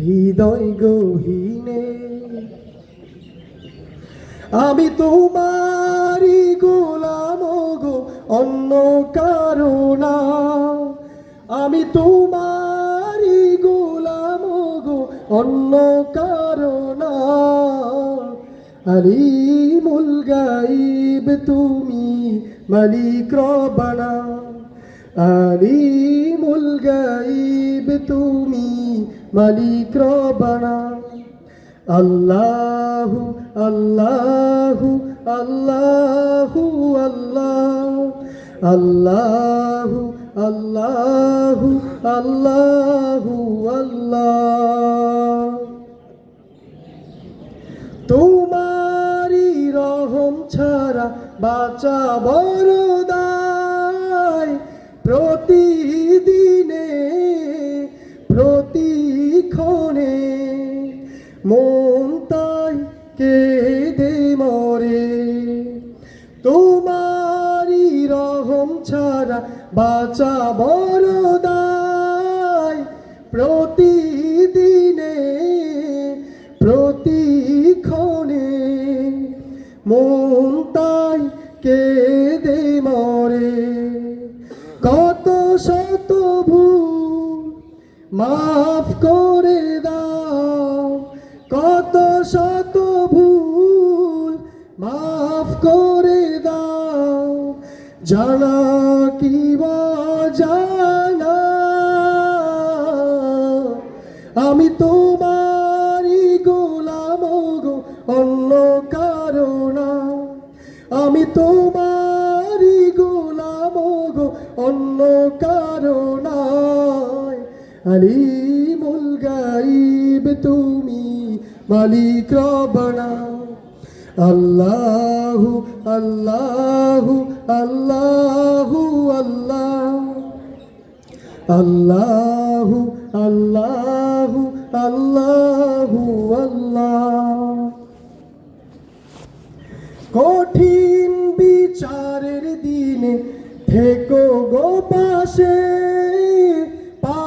হৃদয় গহীনে, আমি তোমারি গোলাম গো, অন্য কারণা আমি তোমারি গোলাম গো, অন্য কারণা আলিমুল গাইব তুমি মালিক রবানা। আলিমুল গাইব তুমি মালিক রবানা। আল্লাহু আল্লাহু আল্লাহু, আল্লাহ। আল্লাহু আল্লাহু আল্লাহু, আল্লাহ। তোমারি রহম ছাড়া বাঁচা বড় প্রতিদিনে, প্রতিক্ষণে মন তাই কেঁদে মরে। তোমারি রহম ছাড়া বাঁচা বড় দায়। প্রতিদিনে, প্রতিক্ষণে মন মাফ করে দাও, কত শত ভুল মাফ করে দাও, জানা কি জানা? আমি তোমারই গোলাম গো, অন্য কারণা আমি তোমারই গোলাম গো, অন্য কারণায় আলিমুল গাইব তুমি মালিক রবনা। আল্লাহু আল্লাহু আল্লাহু, আল্লাহ। আল্লাহু আল্লাহু আল্লাহু, আল্লাহ। কঠিন বিচারের দিনে থেকো গো পাশে।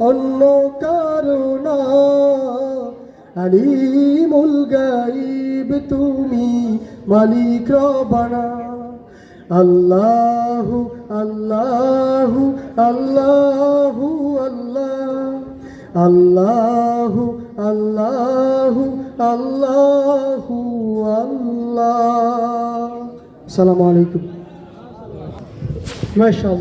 অন্য কারণা আলিমুল গাইব তুমি মালিক রবানা। আল্লাহু আল্লাহু আল্লাহু, আল্লাহ। আল্লাহু আল্লাহু আল্লাহু, আল্লাহ। সালামু আলাইকুম। মাশাআল্লাহ।